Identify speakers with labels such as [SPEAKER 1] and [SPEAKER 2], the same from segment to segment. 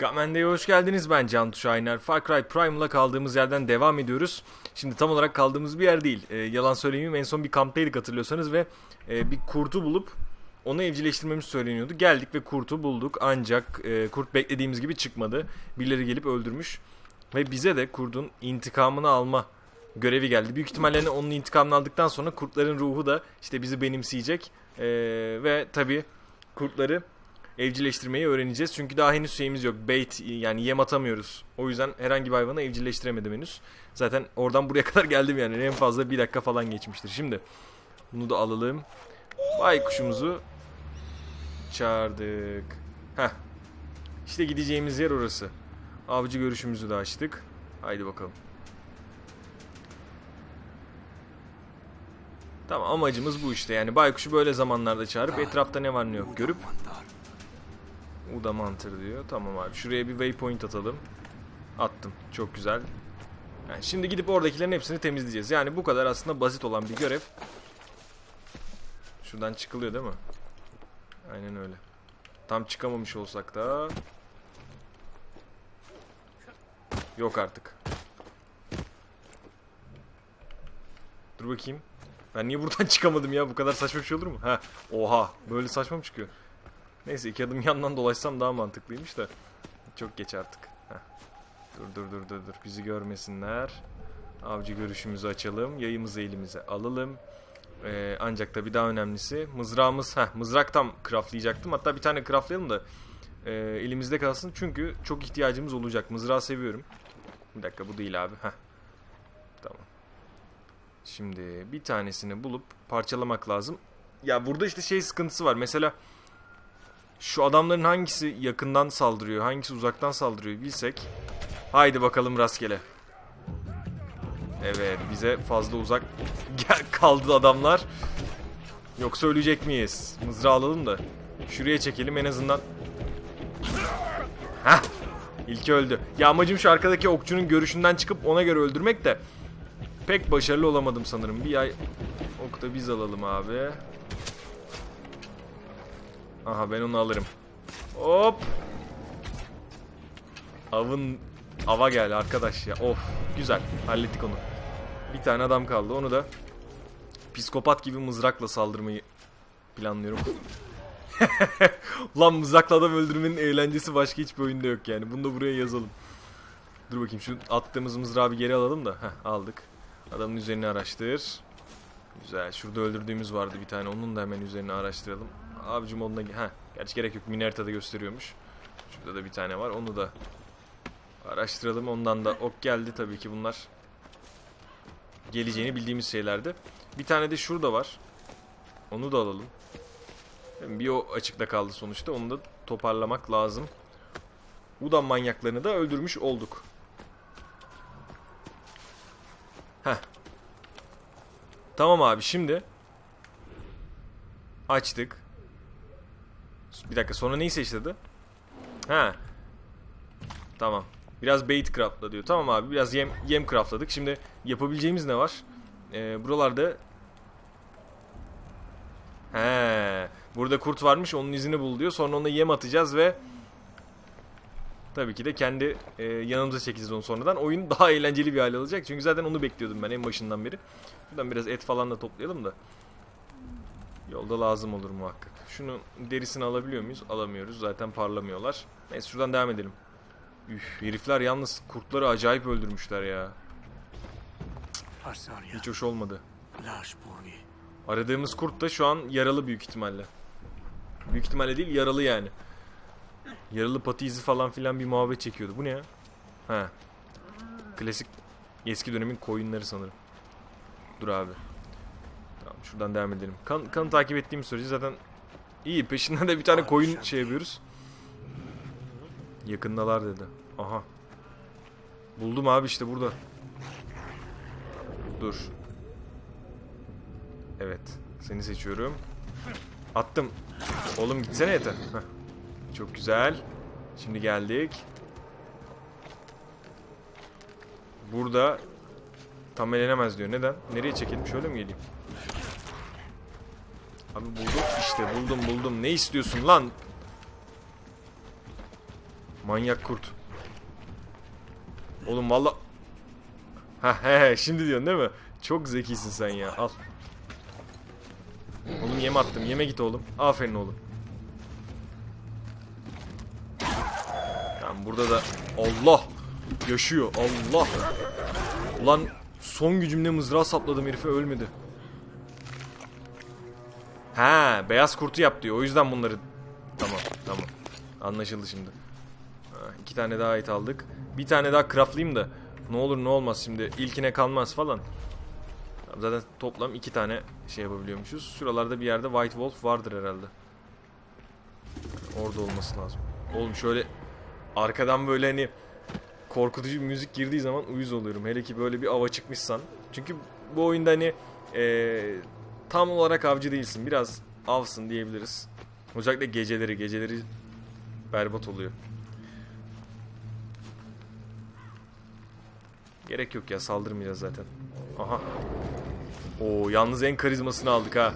[SPEAKER 1] Gamende'ye hoş geldiniz. Ben Can Şahiner. Far Cry Prime'la kaldığımız yerden devam ediyoruz. Şimdi tam olarak kaldığımız bir yer değil. Ee, yalan söylemeyeyim en son bir kamptaydık hatırlıyorsanız ve e, bir kurtu bulup onu evcilleştirmemiz söyleniyordu. Geldik ve kurtu bulduk ancak e, kurt beklediğimiz gibi çıkmadı. Birileri gelip öldürmüş. Ve bize de kurdun intikamını alma görevi geldi. Büyük ihtimalle onun intikamını aldıktan sonra kurtların ruhu da işte bizi benimseyecek. Ee, ve tabii kurtları evcilleştirmeyi öğreneceğiz. Çünkü daha henüz şeyimiz yok. Bait yani yem atamıyoruz. O yüzden herhangi bir hayvanı evcilleştiremedim henüz. Zaten oradan buraya kadar geldim yani. En fazla bir dakika falan geçmiştir. Şimdi bunu da alalım. Baykuşumuzu çağırdık. Heh. İşte gideceğimiz yer orası. Avcı görüşümüzü de açtık. Haydi bakalım. Tamam amacımız bu işte yani baykuşu böyle zamanlarda çağırıp etrafta ne var ne yok görüp Uda Mantar diyor. Tamam abi. Şuraya bir waypoint atalım. Attım. Çok güzel. Yani şimdi gidip oradakilerin hepsini temizleyeceğiz. Yani bu kadar aslında basit olan bir görev. Şuradan çıkılıyor değil mi? Aynen öyle. Tam çıkamamış olsak da... Yok artık. Dur bakayım. Ben niye buradan çıkamadım ya? Bu kadar saçma bir şey olur mu? Ha, oha. Böyle saçma mı çıkıyor? Neyse iki adım yandan dolaşsam daha mantıklıymış da. Çok geç artık. Heh. Dur dur dur dur dur. Bizi görmesinler. Avcı görüşümüzü açalım. Yayımızı elimize alalım. Ee, ancak da bir daha önemlisi mızrağımız. Heh, mızrak tam craftlayacaktım. Hatta bir tane craftlayalım da e, elimizde kalsın. Çünkü çok ihtiyacımız olacak. Mızrağı seviyorum. Bir dakika bu değil abi. Heh. Tamam. Şimdi bir tanesini bulup parçalamak lazım. Ya burada işte şey sıkıntısı var. Mesela şu adamların hangisi yakından saldırıyor, hangisi uzaktan saldırıyor bilsek. Haydi bakalım rastgele. Evet, bize fazla uzak kaldı adamlar. Yoksa ölecek miyiz? Mızrağı alalım da. Şuraya çekelim en azından. Hah! İlki öldü. Ya amacım şu arkadaki okçunun görüşünden çıkıp ona göre öldürmek de pek başarılı olamadım sanırım. Bir ay ok da biz alalım abi. Aha ben onu alırım. Hop. Avın ava gel arkadaş ya. Of güzel hallettik onu. Bir tane adam kaldı. Onu da psikopat gibi mızrakla saldırmayı planlıyorum. Lan mızrakla adam öldürmenin eğlencesi başka hiçbir oyunda yok yani. Bunu da buraya yazalım. Dur bakayım şu attığımız mızrağı bir geri alalım da. Heh aldık. Adamın üzerini araştır. Güzel. Şurada öldürdüğümüz vardı bir tane. Onun da hemen üzerine araştıralım. Avcı moduna... Ha, gerçi gerek yok. Mini gösteriyormuş. Şurada da bir tane var. Onu da araştıralım. Ondan da ok geldi tabii ki bunlar. Geleceğini bildiğimiz şeylerdi. Bir tane de şurada var. Onu da alalım. Bir o açıkta kaldı sonuçta. Onu da toparlamak lazım. Udan manyaklarını da öldürmüş olduk. Heh. Tamam abi şimdi açtık. Bir dakika sonra neyi seçti? Ha. Tamam. Biraz bait craftla diyor. Tamam abi biraz yem, yem craftladık. Şimdi yapabileceğimiz ne var? Ee, buralarda He. Burada kurt varmış onun izini bul diyor. Sonra ona yem atacağız ve tabii ki de kendi e, yanımıza çekeceğiz onu sonradan. Oyun daha eğlenceli bir hale alacak. Çünkü zaten onu bekliyordum ben en başından beri. Buradan biraz et falan da toplayalım da. Yolda lazım olur muhakkak. Şunu derisini alabiliyor muyuz? Alamıyoruz. Zaten parlamıyorlar. Neyse şuradan devam edelim. Üf, herifler yalnız kurtları acayip öldürmüşler ya. Hiç hoş olmadı. Aradığımız kurt da şu an yaralı büyük ihtimalle. Büyük ihtimalle değil yaralı yani. Yaralı patı izi falan filan bir muhabbet çekiyordu. Bu ne ya? Ha. Klasik eski dönemin koyunları sanırım. Dur abi. Şuradan devam edelim. Kan, kanı takip ettiğim sürece zaten iyi. Peşinden de bir tane koyun şey yapıyoruz. Yakındalar dedi. Aha. Buldum abi işte burada. Dur. Evet. Seni seçiyorum. Attım. Oğlum gitsene yeter. Heh. Çok güzel. Şimdi geldik. Burada tam elenemez diyor. Neden? Nereye çekelim? Şöyle mi geleyim? Abi buldum işte buldum buldum. Ne istiyorsun lan? Manyak kurt. Oğlum valla... Ha he he şimdi diyorsun değil mi? Çok zekisin sen ya al. Oğlum yem attım yeme git oğlum. Aferin oğlum. Tamam burada da Allah yaşıyor Allah. Ulan son gücümle mızrağı sapladım herife ölmedi. Ha beyaz kurtu yap diyor. O yüzden bunları tamam tamam. Anlaşıldı şimdi. Ha, iki tane daha et aldık. Bir tane daha craftlayayım da ne olur ne olmaz şimdi ilkine kalmaz falan. Zaten toplam iki tane şey yapabiliyormuşuz. Şuralarda bir yerde White Wolf vardır herhalde. Orada olması lazım. Oğlum şöyle arkadan böyle hani korkutucu bir müzik girdiği zaman uyuz oluyorum. Hele ki böyle bir ava çıkmışsan. Çünkü bu oyunda hani eee, tam olarak avcı değilsin. Biraz avsın diyebiliriz. Özellikle geceleri. Geceleri berbat oluyor. Gerek yok ya saldırmayacağız zaten. Aha. Oo yalnız en karizmasını aldık ha.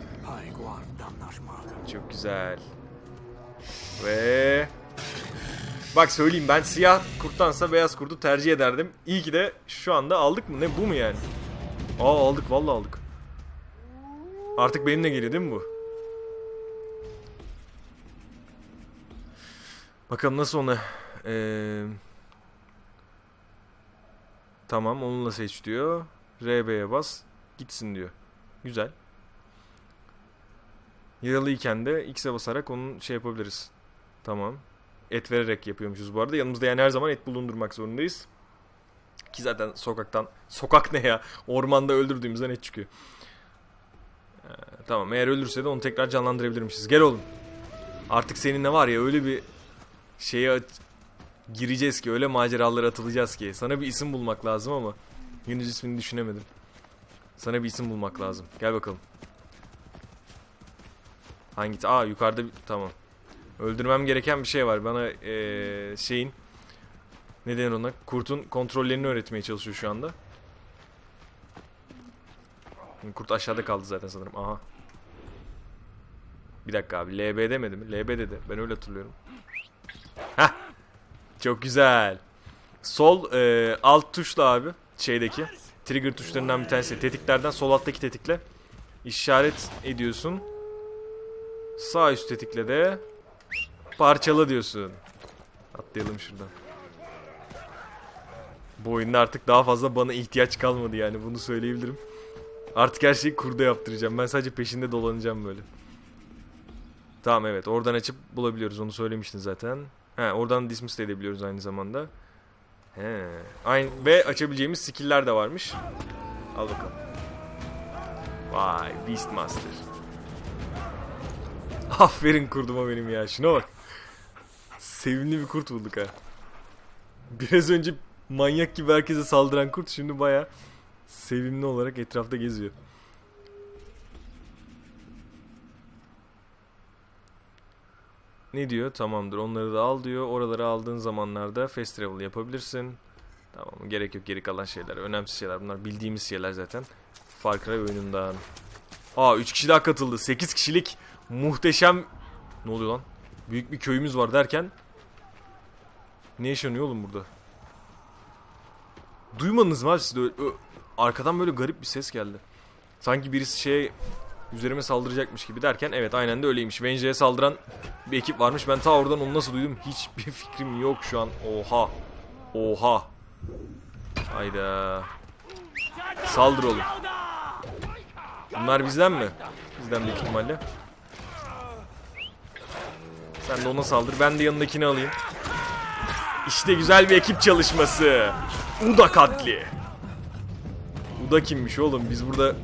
[SPEAKER 1] Çok güzel. Ve Bak söyleyeyim ben siyah kurttansa beyaz kurtu tercih ederdim. İyi ki de şu anda aldık mı? Ne bu mu yani? Aa aldık vallahi aldık. Artık benimle geliyor değil mi bu? Bakalım nasıl onu Ee, Tamam onunla seç diyor. RB'ye bas. Gitsin diyor. Güzel. Yaralıyken de X'e basarak onun şey yapabiliriz. Tamam. Et vererek yapıyormuşuz bu arada. Yanımızda yani her zaman et bulundurmak zorundayız. Ki zaten sokaktan... Sokak ne ya? Ormanda öldürdüğümüzden et çıkıyor. Ee, tamam eğer ölürse de onu tekrar canlandırabilirmişiz. Gel oğlum. Artık seninle var ya öyle bir şeye gireceğiz ki öyle maceralara atılacağız ki. Sana bir isim bulmak lazım ama henüz ismini düşünemedim. Sana bir isim bulmak lazım. Gel bakalım. Hangi? Aa yukarıda bir... Tamam. Öldürmem gereken bir şey var. Bana eee, şeyin ne denir ona? Kurtun kontrollerini öğretmeye çalışıyor şu anda. Kurt aşağıda kaldı zaten sanırım. Aha. Bir dakika abi. LB demedi mi? LB dedi. Ben öyle hatırlıyorum. Heh. Çok güzel. Sol eee, alt tuşla abi. Şeydeki. Trigger tuşlarından bir tanesi. Tetiklerden sol alttaki tetikle. işaret ediyorsun. Sağ üst tetikle de parçala diyorsun. Atlayalım şuradan. Bu oyunda artık daha fazla bana ihtiyaç kalmadı yani bunu söyleyebilirim. Artık her şeyi kurda yaptıracağım. Ben sadece peşinde dolanacağım böyle. Tamam evet oradan açıp bulabiliyoruz onu söylemiştin zaten. He oradan dismiss de edebiliyoruz aynı zamanda. He. Aynı ve açabileceğimiz skill'ler de varmış. Al bakalım. Vay Beastmaster. Aferin kurduma benim ya. Şuna bak. Sevimli bir kurt bulduk ha. Biraz önce manyak gibi herkese saldıran kurt şimdi baya sevimli olarak etrafta geziyor. Ne diyor? Tamamdır. Onları da al diyor. Oraları aldığın zamanlarda fast travel yapabilirsin. Tamam. Gerek yok geri kalan şeyler. Önemsiz şeyler. Bunlar bildiğimiz şeyler zaten. Far Cry oyunundan. Aa 3 kişi daha katıldı. 8 kişilik muhteşem... Ne oluyor lan? Büyük bir köyümüz var derken... Ne yaşanıyor oğlum burada? Duymadınız mı abi siz de öyle- Arkadan böyle garip bir ses geldi. Sanki birisi şey üzerime saldıracakmış gibi derken evet aynen de öyleymiş. Venge'ye saldıran bir ekip varmış. Ben ta oradan onu nasıl duydum hiçbir fikrim yok şu an. Oha. Oha. Hayda. Saldır oğlum. Bunlar bizden mi? Bizden büyük ihtimalle. Sen de ona saldır. Ben de yanındakini alayım. İşte güzel bir ekip çalışması. Uda katli. Uda kimmiş oğlum? Biz burada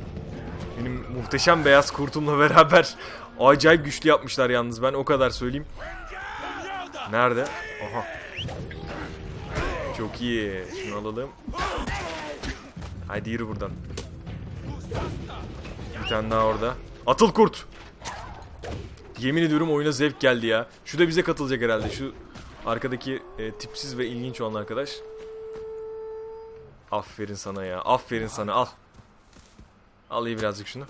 [SPEAKER 1] benim muhteşem beyaz kurtumla beraber acayip güçlü yapmışlar yalnız. Ben o kadar söyleyeyim. Nerede? Aha. Çok iyi. Şunu alalım. Haydi yürü buradan. Bir tane daha orada. Atıl kurt. Yemin ediyorum oyuna zevk geldi ya. Şu da bize katılacak herhalde. Şu arkadaki e, tipsiz ve ilginç olan arkadaş. Aferin sana ya. Aferin sana. Al. Al iyi birazcık şunu.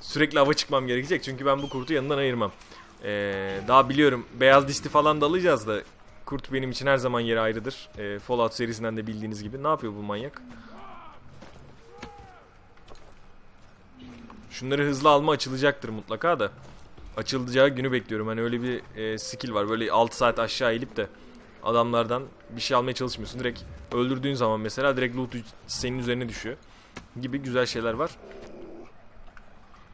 [SPEAKER 1] Sürekli hava çıkmam gerekecek çünkü ben bu kurtu yanından ayırmam. Ee, daha biliyorum beyaz dişli falan da alacağız da Kurt benim için her zaman yeri ayrıdır. Ee, Fallout serisinden de bildiğiniz gibi. Ne yapıyor bu manyak? Şunları hızlı alma açılacaktır mutlaka da. Açılacağı günü bekliyorum. Hani öyle bir e, skill var. Böyle 6 saat aşağı eğilip de adamlardan bir şey almaya çalışmıyorsun. Direkt öldürdüğün zaman mesela direkt loot senin üzerine düşüyor. Gibi güzel şeyler var.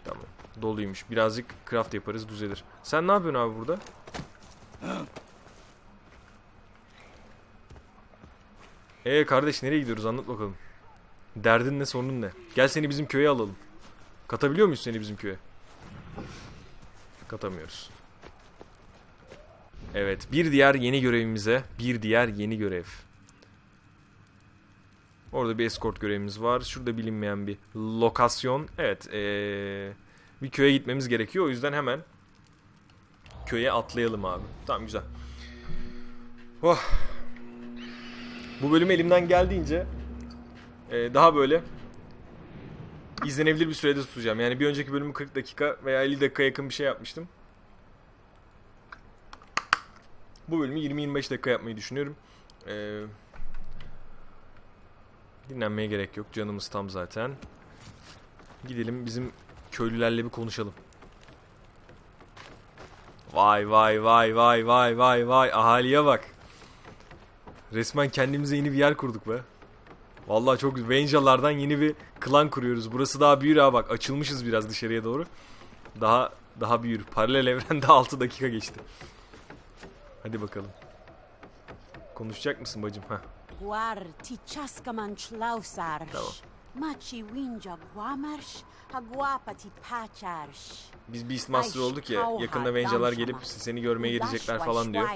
[SPEAKER 1] Tamam. Doluymuş. Birazcık craft yaparız düzelir. Sen ne yapıyorsun abi burada? Ee kardeş nereye gidiyoruz anlat bakalım. Derdin ne sorunun ne? Gel seni bizim köye alalım. Katabiliyor muyuz seni bizim köye? Katamıyoruz. Evet bir diğer yeni görevimize bir diğer yeni görev. Orada bir escort görevimiz var. Şurada bilinmeyen bir lokasyon. Evet ee, bir köye gitmemiz gerekiyor. O yüzden hemen köye atlayalım abi. Tamam güzel. Oh. Bu bölümü elimden geldiğince ee, daha böyle izlenebilir bir sürede tutacağım. Yani bir önceki bölümü 40 dakika veya 50 dakika yakın bir şey yapmıştım. Bu bölümü 20-25 dakika yapmayı düşünüyorum. Ee, dinlenmeye gerek yok. Canımız tam zaten. Gidelim bizim köylülerle bir konuşalım. Vay vay vay vay vay vay vay ahaliye bak. Resmen kendimize yeni bir yer kurduk be. Vallahi çok Venjalardan yeni bir klan kuruyoruz. Burası daha büyür ha bak. Açılmışız biraz dışarıya doğru. Daha daha büyür. Paralel evrende 6 dakika geçti. Hadi bakalım. Konuşacak mısın bacım? Heh.
[SPEAKER 2] Guar ti chaskaman chlausarsh.
[SPEAKER 1] Tamam.
[SPEAKER 2] Machi winja guamarsh. Ha guapa ti pacharsh.
[SPEAKER 1] Biz Beastmaster olduk ya. Yakında Venjalar gelip seni görmeye gelecekler falan diyor.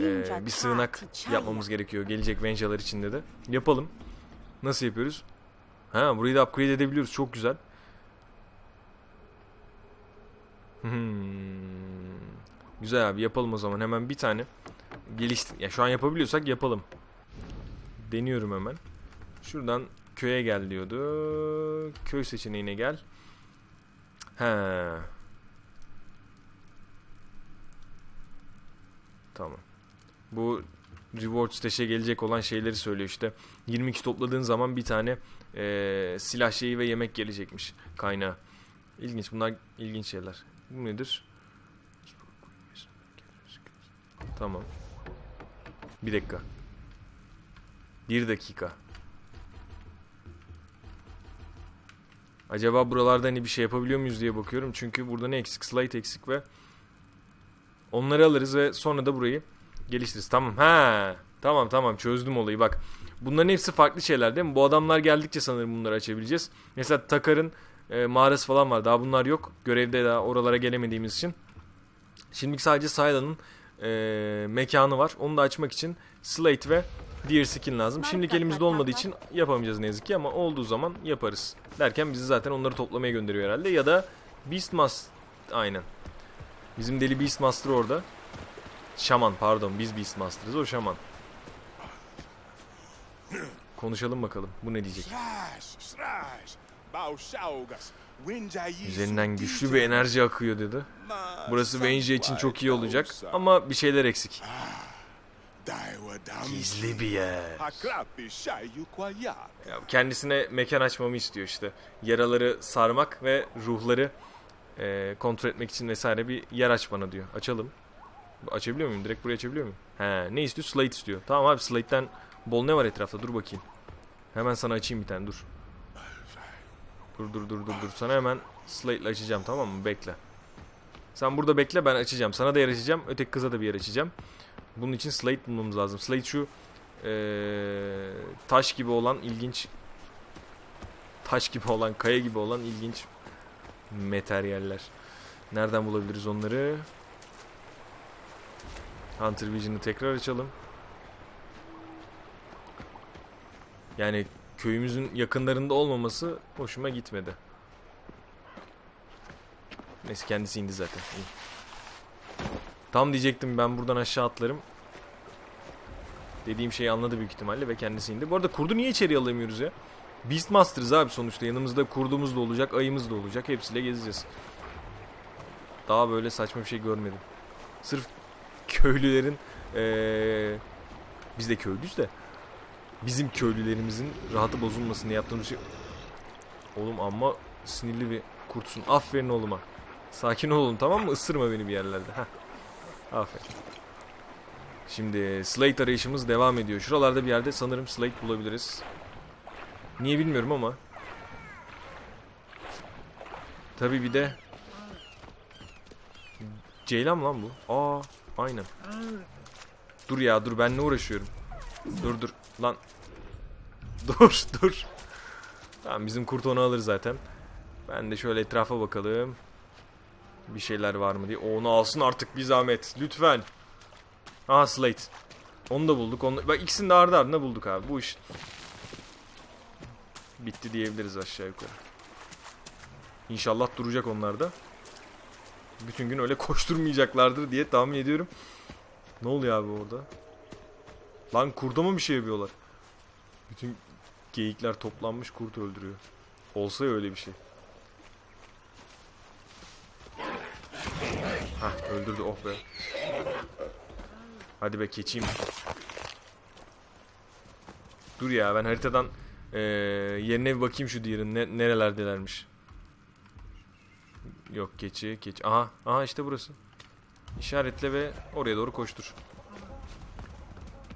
[SPEAKER 1] Ee, bir sığınak yapmamız gerekiyor. Gelecek Venjalar için de. Yapalım. Nasıl yapıyoruz? Ha burayı da upgrade edebiliyoruz. Çok güzel. Hmm. Güzel abi yapalım o zaman. Hemen bir tane geliştir. Ya şu an yapabiliyorsak yapalım. Deniyorum hemen. Şuradan köye gel diyordu. Köy seçeneğine gel. He. Tamam. Bu reward stashe gelecek olan şeyleri söylüyor işte. 22 topladığın zaman bir tane eee, silah şeyi ve yemek gelecekmiş kaynağı. İlginç bunlar ilginç şeyler. Bu nedir? Tamam. Bir dakika. Bir dakika. Acaba buralarda hani bir şey yapabiliyor muyuz diye bakıyorum. Çünkü burada ne eksik? Slate eksik ve onları alırız ve sonra da burayı geliştiririz. Tamam. Ha. Tamam tamam çözdüm olayı bak. Bunların hepsi farklı şeyler değil mi? Bu adamlar geldikçe sanırım bunları açabileceğiz. Mesela Takar'ın e, mağarası falan var. Daha bunlar yok. Görevde daha oralara gelemediğimiz için. Şimdilik sadece Sylan'ın e, mekanı var. Onu da açmak için Slate ve Deer Skin lazım. Şimdilik elimizde olmadığı için yapamayacağız ne yazık ki ama olduğu zaman yaparız. Derken bizi zaten onları toplamaya gönderiyor herhalde. Ya da Beastmaster... Aynen. Bizim deli Beastmaster orada. Şaman pardon biz Beastmaster'ız o şaman. Konuşalım bakalım bu ne diyecek. Üzerinden güçlü bir enerji akıyor dedi. Burası Venja için çok iyi olacak ama bir şeyler eksik. Gizli bir yer. Ya kendisine mekan açmamı istiyor işte. Yaraları sarmak ve ruhları e, kontrol etmek için vesaire bir yer aç bana diyor. Açalım. Açabiliyor muyum? Direkt buraya açabiliyor muyum? He, ne istiyor? Slate istiyor. Tamam abi Slate'den bol ne var etrafta? Dur bakayım. Hemen sana açayım bir tane dur. Dur dur dur dur dur. Sana hemen Slate ile açacağım tamam mı? Bekle. Sen burada bekle ben açacağım. Sana da yer açacağım. Öteki kıza da bir yer açacağım. Bunun için Slate bulmamız lazım. Slate şu eee, taş gibi olan ilginç taş gibi olan, kaya gibi olan ilginç materyaller. Nereden bulabiliriz onları? Hunter Vision'ı tekrar açalım. Yani köyümüzün yakınlarında olmaması hoşuma gitmedi. Neyse kendisi indi zaten. İyi. Tam diyecektim ben buradan aşağı atlarım. Dediğim şeyi anladı büyük ihtimalle ve kendisi indi. Bu arada kurdu niye içeri alamıyoruz ya? Beastmaster'ız abi sonuçta. Yanımızda kurdumuz da olacak, ayımız da olacak. Hepsiyle gezeceğiz. Daha böyle saçma bir şey görmedim. Sırf köylülerin Ee, biz de köylüyüz de. Bizim köylülerimizin rahatı bozulmasın diye yaptığımız şey... Oğlum ama sinirli bir kurtsun. Aferin oğluma. Sakin ol oğlum tamam mı? Isırma beni bir yerlerde. Heh. Aferin. Şimdi slate arayışımız devam ediyor. Şuralarda bir yerde sanırım slate bulabiliriz. Niye bilmiyorum ama. Tabii bir de Ceylan lan bu? Aa, aynen. Dur ya dur ben ne uğraşıyorum? Dur dur lan. Dur dur. Tamam bizim kurt onu alır zaten. Ben de şöyle etrafa bakalım. Bir şeyler var mı diye. Onu alsın artık bir zahmet. Lütfen. Aha Slate. Onu da bulduk. Onu... Bak ikisini de ardı ardına bulduk abi. Bu iş bitti diyebiliriz aşağı yukarı. İnşallah duracak onlar da. Bütün gün öyle koşturmayacaklardır diye tahmin ediyorum. Ne oluyor abi orada? Lan kurda mı bir şey yapıyorlar? Bütün geyikler toplanmış kurt öldürüyor. Olsa ya öyle bir şey. Hah öldürdü oh be. Hadi be keçiyim. Dur ya ben haritadan eee yerine bir bakayım şu diğerin ne, nerelerdelermiş. Yok keçi keçi. Aha aha işte burası. İşaretle ve oraya doğru koştur.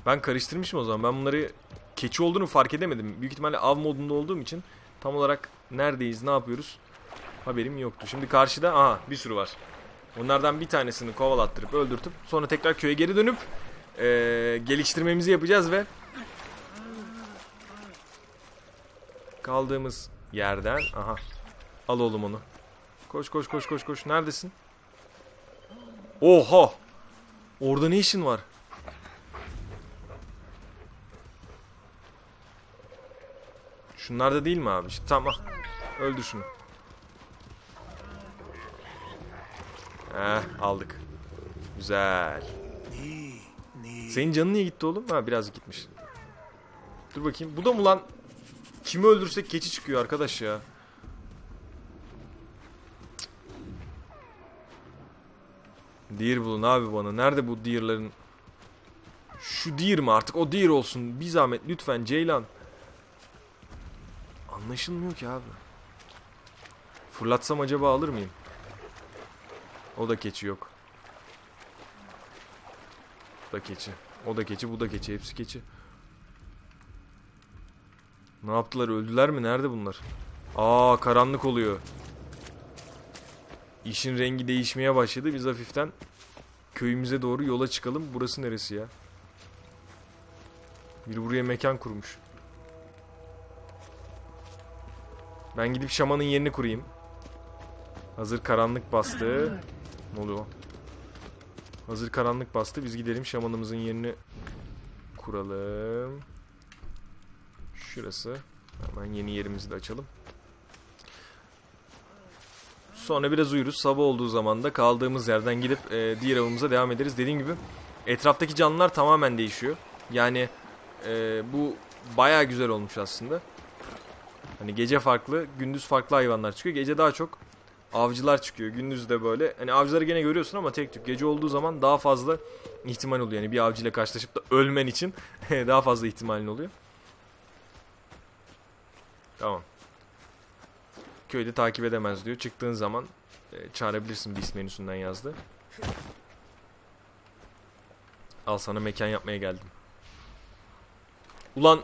[SPEAKER 1] Ben karıştırmışım o zaman. Ben bunları keçi olduğunu fark edemedim. Büyük ihtimalle av modunda olduğum için tam olarak neredeyiz, ne yapıyoruz haberim yoktu. Şimdi karşıda aha bir sürü var. Onlardan bir tanesini kovalattırıp öldürtüp sonra tekrar köye geri dönüp eee, geliştirmemizi yapacağız ve kaldığımız yerden aha al oğlum onu. Koş koş koş koş koş. Neredesin? Oha! Orada ne işin var? Şunlar da değil mi abi? İşte tamam. Öldür şunu. Heh aldık. Güzel.
[SPEAKER 3] Ni, ni.
[SPEAKER 1] Senin canın niye gitti oğlum? Ha biraz gitmiş. Dur bakayım. Bu da mı lan? Kimi öldürsek keçi çıkıyor arkadaş ya. Deer bulun abi bana. Nerede bu deer'ların? Şu deer mi artık? O deer olsun. Bir zahmet lütfen Ceylan. Anlaşılmıyor ki abi. Fırlatsam acaba alır mıyım? O da keçi yok. Bu da keçi. O da keçi, bu da keçi. Hepsi keçi. Ne yaptılar? Öldüler mi? Nerede bunlar? Aa karanlık oluyor. İşin rengi değişmeye başladı. Biz hafiften köyümüze doğru yola çıkalım. Burası neresi ya? Biri buraya mekan kurmuş. Ben gidip şamanın yerini kurayım. Hazır karanlık bastı. Ne oluyor? Hazır karanlık bastı. Biz gidelim şamanımızın yerini kuralım. Şurası. Hemen yeni yerimizi de açalım. Sonra biraz uyuruz. Sabah olduğu zaman da kaldığımız yerden gidip e, diğer avımıza devam ederiz. Dediğim gibi etraftaki canlılar tamamen değişiyor. Yani e, bu baya güzel olmuş aslında. Hani gece farklı, gündüz farklı hayvanlar çıkıyor. Gece daha çok avcılar çıkıyor. Gündüz de böyle. Hani avcıları gene görüyorsun ama tek tük. Gece olduğu zaman daha fazla ihtimal oluyor. Yani bir avcıyla karşılaşıp da ölmen için daha fazla ihtimalin oluyor. Tamam. Köyde takip edemez diyor. Çıktığın zaman e, çağırabilirsin beast menüsünden yazdı. Al sana mekan yapmaya geldim. Ulan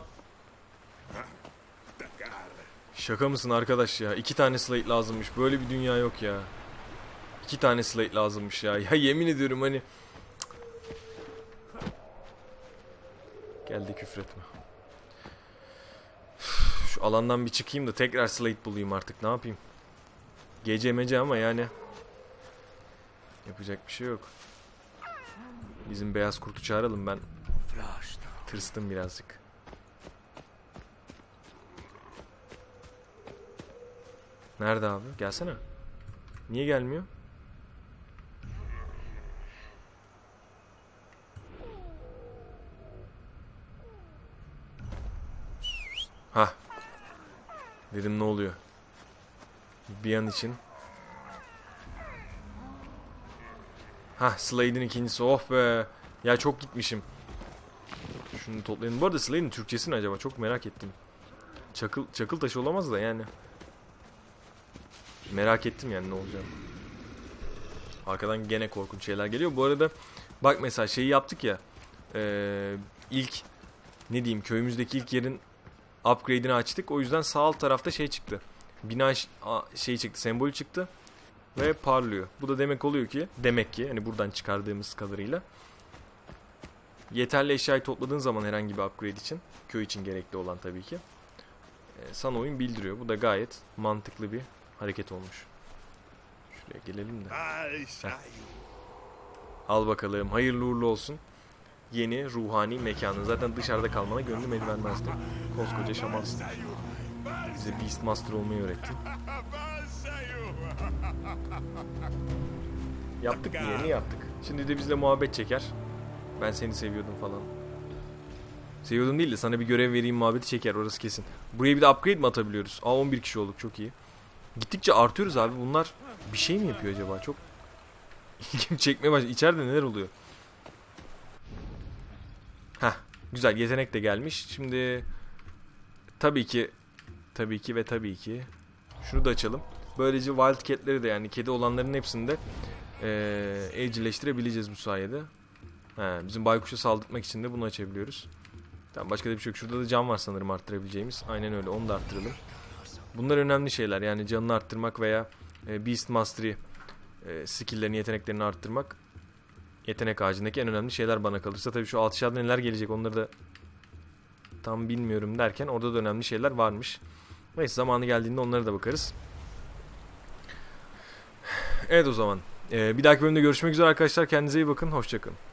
[SPEAKER 1] Şaka mısın arkadaş ya? İki tane slate lazımmış. Böyle bir dünya yok ya. İki tane slate lazımmış ya. Ya yemin ediyorum hani. Geldi küfretme. Üf, Şu alandan bir çıkayım da tekrar slate bulayım artık. Ne yapayım? Gece mece ama yani. Yapacak bir şey yok. Bizim beyaz kurtu çağıralım ben. Tırstım birazcık. Nerede abi? Gelsene. Niye gelmiyor? Ha. Dedim ne oluyor? Bir an için. Ha Slade'in ikincisi. Oh be. Ya çok gitmişim. Şunu toplayalım. Bu arada Slay'ın Türkçesi ne acaba? Çok merak ettim. Çakıl, çakıl taşı olamaz da yani. Merak ettim yani ne olacak. Arkadan gene korkunç şeyler geliyor. Bu arada bak mesela şeyi yaptık ya. Eee ilk ne diyeyim köyümüzdeki ilk yerin upgrade'ini açtık. O yüzden sağ alt tarafta şey çıktı. Bina şey çıktı, sembolü çıktı ve parlıyor. Bu da demek oluyor ki, demek ki hani buradan çıkardığımız kadarıyla yeterli eşyayı topladığın zaman herhangi bir upgrade için, köy için gerekli olan tabii ki. e, sana oyun bildiriyor. Bu da gayet mantıklı bir hareket olmuş. Şuraya gelelim de.
[SPEAKER 3] You.
[SPEAKER 1] Al bakalım. Hayırlı uğurlu olsun. Yeni ruhani mekanı. Zaten dışarıda kalmana gönlüm el vermezdi. Koskoca şamansın. Bize Beastmaster olmayı öğrettin. Yaptık mı yeni yaptık. Şimdi de bizle muhabbet çeker. Ben seni seviyordum falan. Seviyordum değil de sana bir görev vereyim muhabbeti çeker orası kesin. Buraya bir de upgrade mi atabiliyoruz? Aa 11 kişi olduk çok iyi. Gittikçe artıyoruz abi bunlar bir şey mi yapıyor acaba? Çok İlgimi çekmeye başladı. İçeride neler oluyor? Heh, güzel yetenek de gelmiş. Şimdi tabii ki tabii ki ve tabii ki şunu da açalım. Böylece Wildcat'leri de yani kedi olanların hepsini de eee evcilleştirebileceğiz bu sayede. He, bizim baykuşa saldırtmak için de bunu açabiliyoruz. Tamam başka da bir şey yok. Şurada da can var sanırım arttırabileceğimiz. Aynen öyle onu da arttıralım. Bunlar önemli şeyler yani canını arttırmak veya e, Beast Mastery e, skill'lerini, yeteneklerini arttırmak yetenek ağacındaki en önemli şeyler bana kalırsa. Tabii şu altışarda neler gelecek onları da tam bilmiyorum derken orada da önemli şeyler varmış. Neyse zamanı geldiğinde onlara da bakarız. Evet o zaman. E, bir dahaki bölümde görüşmek üzere arkadaşlar. Kendinize iyi bakın. Hoşçakalın.